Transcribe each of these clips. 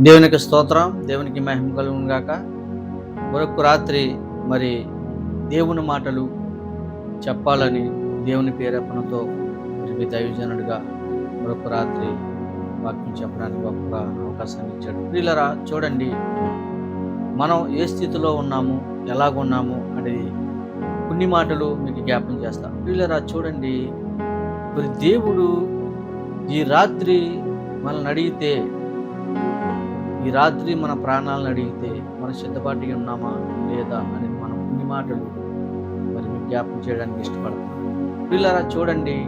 దేవునికి స్తోత్రం దేవునికి మహిమ కలుగును గాక. మరొక రాత్రి మరి దేవుని మాటలు చెప్పాలని దేవుని ప్రేరేపణతో మరి మీ దైవజనుడిగా మరొక రాత్రి వాక్యం చెప్పడానికి గొప్ప అవకాశాన్ని ఇచ్చాడు. ప్రియులరా చూడండి. మనం ఏ స్థితిలో ఉన్నాము ఎలాగున్నాము అనేది కొన్ని మాటలు మీకు జ్ఞాపం చేస్తాం. ప్రియులరా చూడండి. మరి దేవుడు ఈ రాత్రి మనల్ని అడిగితే ఈ రాత్రి మన ప్రాణాలను అడిగితే మన సిద్ధపాటిగా ఉన్నామా లేదా అనేది మనం కొన్ని మాటలు మరి మీకు చేయడానికి ఇష్టపడతాం. పిల్లరా చూడండి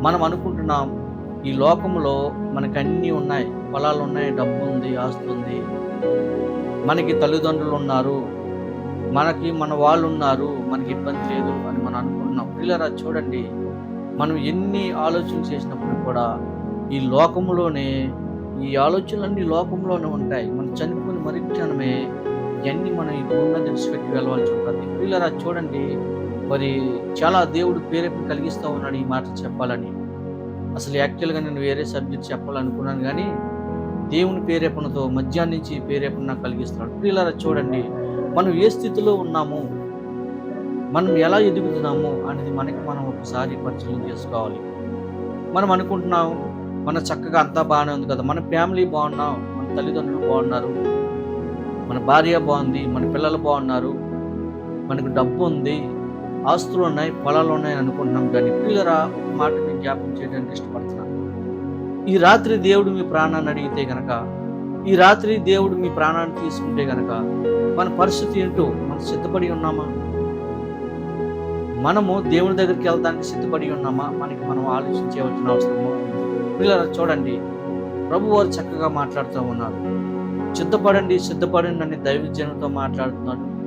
మనం అనుకుంటున్నాం ఈ లోకంలో మనకు అన్నీ ఉన్నాయి. పొలాలు ఉన్నాయి డబ్బు ఉంది ఆస్తి ఉంది. మనకి తల్లిదండ్రులు ఉన్నారు. మనకి మన వాళ్ళు ఉన్నారు. మనకి ఇబ్బంది లేదు అని మనం అనుకుంటున్నాం. పిల్లరా చూడండి మనం ఎన్ని ఆలోచనలు చేసినప్పుడు కూడా ఈ లోకంలోనే ఈ ఆలోచనలన్నీ లోకంలోనే ఉంటాయి. మనం చనిపోయిన మరి క్షణమే ఇవన్నీ మనం ఈ భూమి వెళ్ళవలసి ఉంటుంది. పిల్లరా చూడండి. మరి చాలా దేవుడు ప్రేరేపణ కలిగిస్తూ ఉన్నాడు ఈ మాట చెప్పాలని. అసలు యాక్చువల్గా నేను వేరే సబ్జెక్ట్ చెప్పాలనుకున్నాను కానీ దేవుని ప్రేరేపణతో మధ్యాహ్నం నుంచి ప్రేరేపణ నాకు కలిగిస్తున్నాడు. పిల్లరా చూడండి. మనం ఏ స్థితిలో ఉన్నాము మనం ఎలా ఎదుగుతున్నాము అనేది మనకి మనం ఒకసారి పరిశీలన చేసుకోవాలి. మనం అనుకుంటున్నాం మన చక్కగా అంతా బాగానే ఉంది కదా. మన ఫ్యామిలీ బాగున్నాం మన తల్లిదండ్రులు బాగున్నారు మన భార్య బాగుంది మన పిల్లలు బాగున్నారు మనకు డబ్బు ఉంది ఆస్తులు ఉన్నాయి పొలాలు ఉన్నాయి అనుకుంటున్నాం కానీ పిల్లరా ఒక మాట నేను జ్ఞాపం చేయడానికి ఇష్టపడుతున్నాను. ఈ రాత్రి దేవుడు మీ ప్రాణాన్ని అడిగితే గనక ఈ రాత్రి దేవుడు మీ ప్రాణాన్ని తీసుకుంటే గనక మన పరిస్థితి ఏంటో మనం సిద్ధపడి ఉన్నామా? మనము దేవుని దగ్గరికి వెళ్ళడానికి సిద్ధపడి ఉన్నామా? మనకి మనం ఆలోచించవలసిన అవసరము పిల్లలు చూడండి. ప్రభు వారు చక్కగా మాట్లాడుతూ ఉన్నారు. సిద్ధపడండి సిద్ధపడండి అని దైవజనంతో మాట్లాడుతున్నాడు.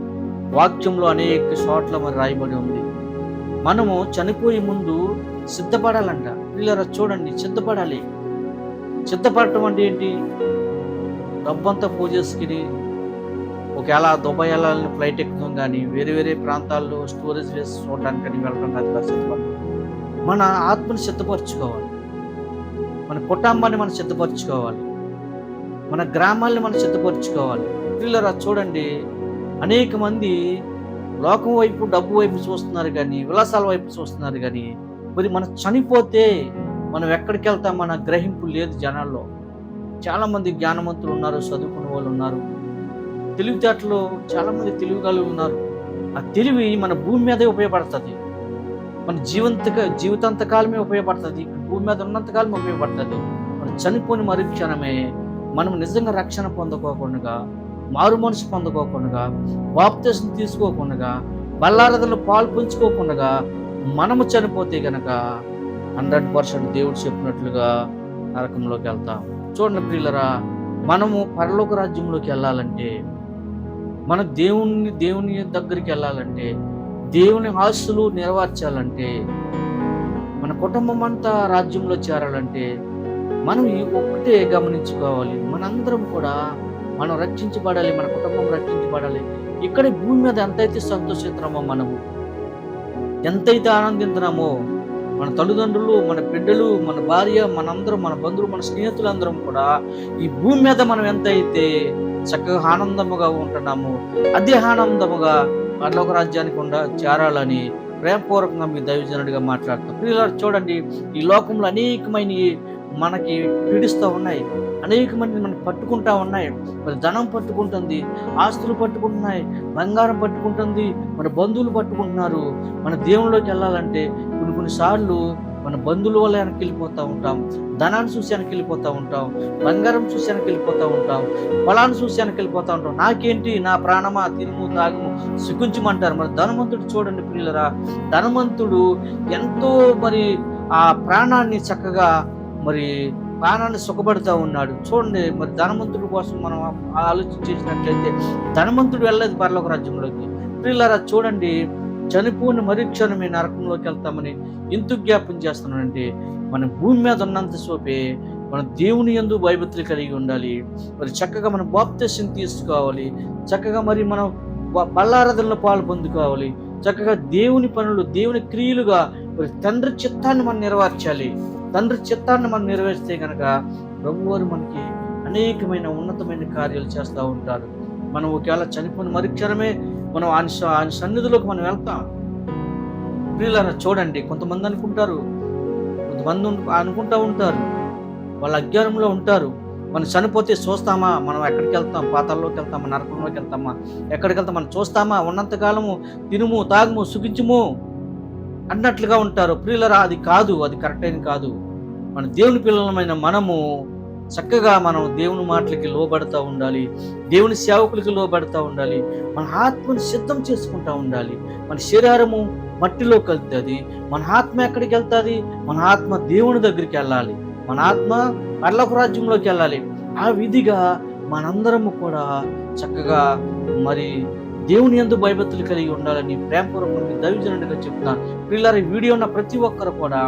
వాక్యంలో అనేక చోట్ల మరి రాయబడి ఉంది. మనము చనిపోయే ముందు సిద్ధపడాలంట. పిల్లరా చూడండి సిద్ధపడాలి. సిద్ధపడటం అంటే ఏంటి? డబ్బంతా పూజేసుకుని ఒకవేళ దుబాయ్ వెళ్ళాలని ఫ్లైట్ ఎక్కుతాం కానీ వేరే వేరే ప్రాంతాల్లో స్టోరేజ్ వేసి చూడడానికి కానీ వెళ్ళడం కాదు కదా మన ఆత్మని సిద్ధపరచుకోవాలి. మన కుటుంబాన్ని మనం సిద్ధపరచుకోవాలి. మన గ్రామాల్ని మనం సిద్ధపరచుకోవాలి. పిల్లరా చూడండి అనేక మంది లోకం వైపు డబ్బు వైపు చూస్తున్నారు కానీ విలాసాల వైపు చూస్తున్నారు కానీ మరి మనం చనిపోతే మనం ఎక్కడికి వెళ్తామన్న గ్రహింపు లేదు జనాల్లో. చాలామంది జ్ఞానవంతులు ఉన్నారు చదువుకున్న వాళ్ళు ఉన్నారు. తెలివితేటలు చాలామంది తెలివి ఉన్నారు. ఆ తెలివి మన భూమి మీదే ఉపయోగపడుతుంది. మన జీవంత జీవితాంతకాలమే ఉపయోగపడుతుంది. భూమి మీద ఉన్నంతకాలం ఉపయోగపడుతుంది. మనం చనిపోని మరు క్షణమే మనం నిజంగా రక్షణ పొందుకోకుండా మారు మనసు పొందుకోకుండా బాప్తీసం తీసుకోకుండా బల్లారదలు పాల్పంచుకోకుండా మనము చనిపోతే గనక హండ్రెడ్ పర్సెంట్ దేవుడు చెప్పినట్లుగా నరకంలోకి వెళ్తాం. చూడండి ప్రియులరా మనము పరలోక రాజ్యంలోకి వెళ్ళాలంటే మన దేవుణ్ణి దేవుని దగ్గరికి వెళ్ళాలంటే దేవుని ఆస్తులు నెరవేర్చాలంటే మన కుటుంబం అంతా రాజ్యంలో చేరాలంటే మనం ఒక్కటే గమనించుకోవాలి. మనందరం కూడా మనం రక్షించబడాలి మన కుటుంబం రక్షించబడాలి. ఇక్కడ భూమి మీద ఎంతైతే సంతోషిస్తున్నామో మనము ఎంతైతే ఆనందిస్తున్నామో మన తల్లిదండ్రులు మన బిడ్డలు మన భార్య మనందరం మన బంధువులు మన స్నేహితులందరం కూడా ఈ భూమి మీద మనం ఎంతైతే చక్కగా ఆనందముగా ఉంటున్నామో అదే ఆనందముగా పరలోక రాజ్యానికి ఉండ చేరాలని ప్రేమపూర్వకంగా మీ దైవజనుడిగా మాట్లాడుతాం పిల్లలు చూడండి ఈ లోకంలో అనేకమైన మనకి పీడిస్తూ ఉన్నాయి. అనేక మంది మనం పట్టుకుంటా ఉన్నాయి. మరి ధనం పట్టుకుంటుంది ఆస్తులు పట్టుకుంటున్నాయి బంగారం పట్టుకుంటుంది మన బంధువులు పట్టుకుంటున్నారు. మన దేవునిలోకి వెళ్ళాలంటే కొన్ని కొన్నిసార్లు మన బంధువుల వల్ల వెనక్కి వెళ్ళిపోతూ ఉంటాం. ధనాన్ని చూసి వెనక్కి వెళ్ళిపోతూ ఉంటాం. బంగారం చూసి వెనక్కి వెళ్ళిపోతూ ఉంటాం. పొలాన్ని చూసి వెనక్కి వెళ్ళిపోతూ ఉంటాం. నాకేంటి? నా ప్రాణమా? తిరుము తాగము సుఖించమంటారు. మరి ధనవంతుడు చూడండి పిల్లరా ధనవంతుడు ఎంతో మరి ఆ ప్రాణాన్ని చక్కగా మరి ప్రాణాన్ని సుఖపడుతూ ఉన్నాడు. చూడండి మరి ధనవంతుడి కోసం మనం ఆలోచన చేసినట్లయితే ధనవంతుడు వెళ్ళలేదు పరలోక రాజ్యంలోకి. పిల్లరా చూడండి. చనిపోయిన మరుక్షణం మీ నరకంలోకి వెళ్తామని ఎందుకు జ్ఞాపం చేస్తున్నానంటే మన భూమి మీద ఉన్నంత సోపే మన దేవుని ఎందు భయభక్తులు కలిగి ఉండాలి. మరి చక్కగా మనం బాప్తేశం తీసుకోవాలి. చక్కగా మరి మనం బ- బల్లారదల్లో పాలు పొందుకోవాలి. చక్కగా దేవుని పనులు దేవుని క్రియలుగా మరి తండ్రి చిత్తాన్ని మనం నెరవేర్చాలి. తండ్రి చిత్తాన్ని మనం నెరవేర్స్తే కనుక ప్రభువారు మనకి అనేకమైన ఉన్నతమైన కార్యాలు చేస్తూ ఉంటారు. మనం ఒకవేళ చనిపోయిన మరుక్షణమే మనం ఆయన ఆయన సన్నిధిలోకి మనం వెళ్తాం. ప్రియులారా చూడండి కొంతమంది అనుకుంటారు కొంతమంది అనుకుంటూ ఉంటారు వాళ్ళ అజ్ఞానంలో ఉంటారు. మనం చనిపోతే చూస్తామా? మనం ఎక్కడికి వెళ్తాం? పాతాల్లోకి వెళ్తామా? నరకంలోకి వెళ్తామా? ఎక్కడికి వెళ్తాం మనం చూస్తామా? ఉన్నంతకాలము తినుము తాగుము సుఖించుము అన్నట్లుగా ఉంటారు. ప్రియులరా అది కాదు అది కరెక్ట్ అయిన కాదు. మన దేవుని పిల్లలమైన మనము చక్కగా మనం దేవుని మాటలకి లోబడతా ఉండాలి దేవుని సేవకులకి లోబడతా ఉండాలి మన ఆత్మను సిద్ధం చేసుకుంటా ఉండాలి. మన శరీరము మట్టిలో కలుతుంది మన ఆత్మ ఎక్కడికి వెళ్తుంది? మన ఆత్మ దేవుని దగ్గరికి వెళ్ళాలి మన ఆత్మ పర్లకు రాజ్యంలోకి వెళ్ళాలి. ఆ విధిగా మనందరము కూడా చక్కగా మరి దేవుని ఎందు భయభక్తులు కలిగి ఉండాలని ప్రేమపూర్వకంగా దైవజనుడిగా చెప్తాను పిల్లల వీడియో ఉన్న ప్రతి ఒక్కరు కూడా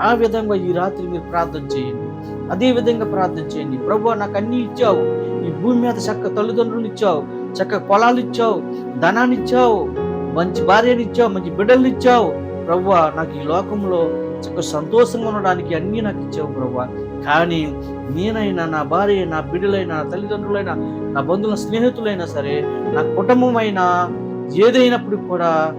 ఆ విధంగా ఈ రాత్రి మీరు ప్రార్థన చేయండి. అదే విధంగా ప్రార్థన చేయండి. ప్రభు నాకు అన్ని ఇచ్చావు. ఈ భూమి మీద చక్క తల్లిదండ్రులు ఇచ్చావు. చక్క పొలాలు ఇచ్చావు. ధనాన్ని ఇచ్చావు. మంచి భార్యని ఇచ్చావు. మంచి బిడ్డలు ఇచ్చావు. ప్రభు నాకు ఈ లోకంలో చక్క సంతోషంగా ఉండడానికి అన్నీ నాకు ఇచ్చావు ప్రభు. కానీ నేనైనా నా భార్య నా బిడ్డలైనా నా తల్లిదండ్రులైనా నా బంధువుల స్నేహితులైనా సరే నా కుటుంబమైనా ఏదైనప్పటికి కూడా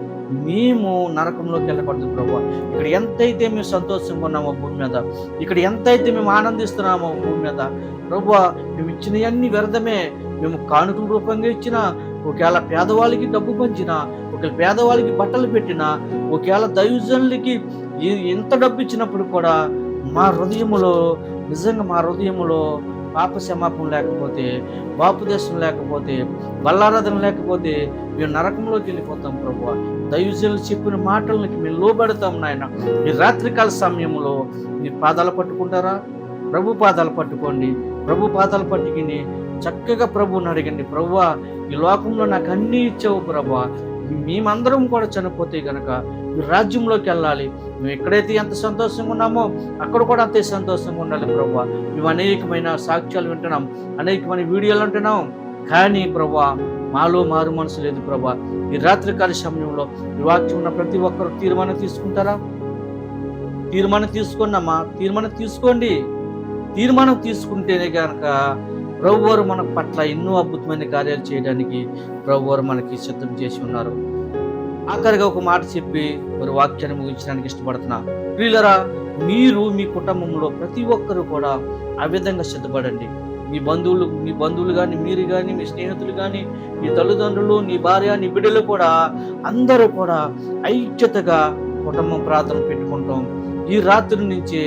మేము నరకంలోకి వెళ్ళకూడదు ప్రభు. ఇక్కడ ఎంతైతే మేము సంతోషంగా ఉన్నామో భూమి మీద ఇక్కడ ఎంతైతే మేము ఆనందిస్తున్నామో భూమి మీద ప్రభు మేము ఇచ్చినవన్నీ వ్యర్థమే మేము కానుకల రూపంగా ఇచ్చిన ఒకవేళ పేదవాళ్ళకి డబ్బు పంచిన ఒకవేళ పేదవాళ్ళకి బట్టలు పెట్టిన ఒకవేళ దైవజనులకి ఎంత డబ్బు ఇచ్చినప్పుడు కూడా మా హృదయములో నిజంగా మా హృదయములో పాప క్షమాపణ లేకపోతే బాపుదేశం లేకపోతే బల్లారాధన లేకపోతే మేము నరకంలోకి వెళ్ళిపోతాం ప్రభు. దైవజనులు చెప్పిన మాటలకి మేము లోబడతాం నాయన. ఈ రాత్రికాల సమయంలో మీ పాదాలు పట్టుకుంటారా? ప్రభు పాదాలు పట్టుకోండి. ప్రభు పాదాలు పట్టుకుని చక్కగా ప్రభువుని అడగండి. ప్రభువా ఈ లోకంలో నాకు అన్నీ ఇచ్చావు ప్రభా. మేమందరం కూడా చనిపోతే గనక ఈ రాజ్యంలోకి వెళ్ళాలి. మేము ఎక్కడైతే ఎంత సంతోషంగా ఉన్నామో అక్కడ కూడా అంతే సంతోషంగా ఉండాలి ప్రభా. మేము అనేకమైన సాక్ష్యాలు వింటున్నాం. అనేకమైన వీడియోలు వింటున్నాం. కానీ ప్రభా మాలో మారు మనసు లేదు ప్రభా. ఈ రాత్రికాల సమయంలో ఈ వాక్యం ఉన్న ప్రతి ఒక్కరు తీర్మానం తీసుకుంటారా? తీర్మానం తీసుకున్నామా? తీర్మానం తీసుకోండి. తీర్మానం తీసుకుంటేనే కనుక ప్రభువారు మన పట్ల ఎన్నో అద్భుతమైన కార్యాలు చేయడానికి ప్రభువారు మనకి సిద్ధం చేసి ఉన్నారు. ఆఖరిగా ఒక మాట చెప్పి మరి వాక్యాన్ని ముగించడానికి ఇష్టపడుతున్నా. ప్రియులరా మీరు మీ కుటుంబంలో ప్రతి ఒక్కరు కూడా ఆ విధంగా సిద్ధపడండి. మీ బంధువులు మీ బంధువులు కానీ మీరు కానీ మీ స్నేహితులు కానీ మీ తల్లిదండ్రులు నీ భార్య నీ బిడ్డలు కూడా అందరూ కూడా ఐక్యతగా కుటుంబం ప్రార్థన పెట్టుకుంటాం. ఈ రాత్రి నుంచి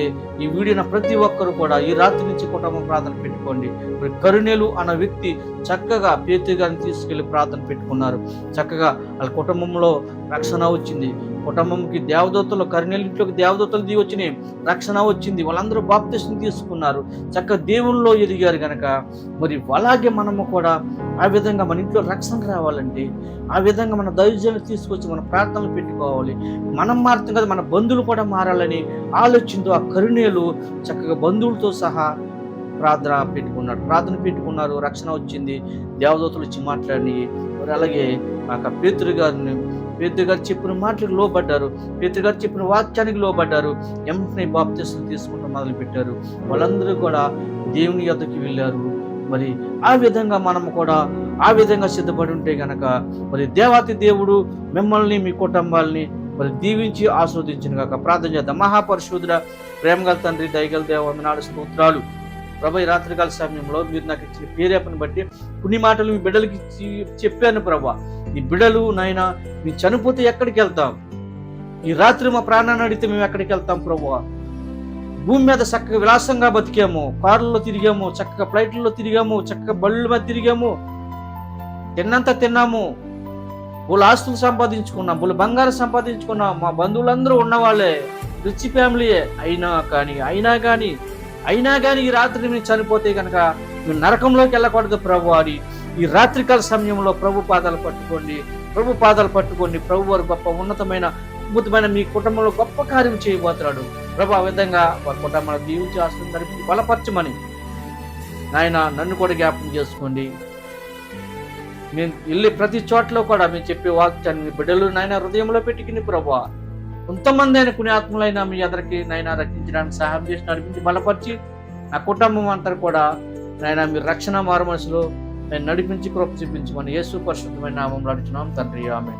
ఈ వీడిన ప్రతి ఒక్కరు కూడా ఈ రాత్రి నుంచి కుటుంబం ప్రార్థన పెట్టుకోండి. మరి కరుణేలు అన్న వ్యక్తి చక్కగా పేతు గారిని తీసుకెళ్ళి ప్రార్థన పెట్టుకున్నారు. చక్కగా వాళ్ళ కుటుంబంలో రక్షణ వచ్చింది. కుటుంబంకి దేవదూతలు కరుణేలు ఇంట్లోకి దేవదూతలు దిగి వచ్చినాయి. రక్షణ వచ్చింది. వాళ్ళందరూ బాప్తిష్ని తీసుకున్నారు. చక్క దేవుల్లో ఎదిగారు కనుక మరి అలాగే మనము కూడా ఆ విధంగా మన ఇంట్లో రక్షణ రావాలంటే ఆ విధంగా మన దైవజనులు తీసుకొచ్చి మన ప్రార్థనలు పెట్టుకోవాలి. మనం మారుతాం కదా మన బంధువులు కూడా మారాలని ఆలోచిందో ఆ కరుణేలు చక్కగా బంధువులతో సహా ప్రార్థన పెట్టుకున్నాడు ప్రార్థన పెట్టుకున్నారు. రక్షణ వచ్చింది. దేవదూతలు వచ్చి మాట్లాడి మరి అలాగే ఆ పేతురు గారిని పెద్దగారు చెప్పిన మాటలకు లోబడ్డారు. పెద్దగారు చెప్పిన వాక్యానికి లోబడ్డారు. వెంటనే బాప్తిస్తులు తీసుకుంటూ మొదలుపెట్టారు. వాళ్ళందరూ కూడా దేవుని యొద్దకు వెళ్ళారు. మరి ఆ విధంగా మనము కూడా ఆ విధంగా సిద్ధపడి ఉంటే గనక మరి దేవాతి దేవుడు మిమ్మల్ని మీ కుటుంబాల్ని మరి దీవించి ఆస్వాదించిన కాక ప్రార్థన చేద్దాం. మహాపరిశుద్ర ప్రేమగల తండ్రి దయగల దేవ వందనాడు స్తోత్రాలు. ప్రభు రాత్రికాల సమయంలో మీరు నాకు ఇచ్చిన పేరేపని బట్టి కొన్ని మాటలు మీ బిడ్డలకి చెప్పాను ప్రభా. ఈ బిడ్డలు నాయన మేము చనిపోతే ఎక్కడికి వెళ్తాం? ఈ రాత్రి మా ప్రాణాన్ని అడిగితే మేము ఎక్కడికి వెళ్తాం ప్రభు? భూమి మీద చక్కగా విలాసంగా బతికాము. కార్లలో తిరిగాము చక్కగా ఫ్లైట్లలో తిరిగాము చక్కగా బళ్ళు మీద తిరిగాము. తిన్నంత తిన్నాము. వాళ్ళు ఆస్తులు సంపాదించుకున్నాం వాళ్ళు బంగారం సంపాదించుకున్నాం. మా బంధువులందరూ ఉన్నవాళ్ళే రిచ్ ఫ్యామిలీయే. అయినా కానీ అయినా కానీ అయినా కానీ ఈ రాత్రి మీరు చనిపోతే కనుక మేము నరకంలోకి వెళ్ళకూడదు ప్రభు అని. ఈ రాత్రికాల సమయంలో ప్రభు పాదాలు పట్టుకోండి. ప్రభు పాదాలు పట్టుకోండి. ప్రభు వారు గొప్ప ఉన్నతమైన అద్భుతమైన మీ కుటుంబంలో గొప్ప కార్యం చేయబోతున్నాడు. ప్రభు ఆ విధంగా వారి కుటుంబాన్ని దీవించి ఆశ్రయం బలపరచమని. నాయన నన్ను కూడా జ్ఞాపకం చేసుకోండి. నేను వెళ్ళి ప్రతి చోట్ల కూడా మేము చెప్పే వాక్యాన్ని బిడ్డలు నాయన హృదయంలో పెట్టుకుని ప్రభు. కొంతమంది అయిన కొన్ని ఆత్మలైనా మీ అందరికి నైనా రక్షించడానికి సహాయం చేసి నడిపించి బలపరిచి నా కుటుంబం అంతా కూడా నాయన మీరు రక్షణ మారు మనసులో నేను నడిపించి కృప చూపించమని యేసు పరిశుద్ధమైన నామంలో అడుగుతున్నాం తండ్రి ఆమె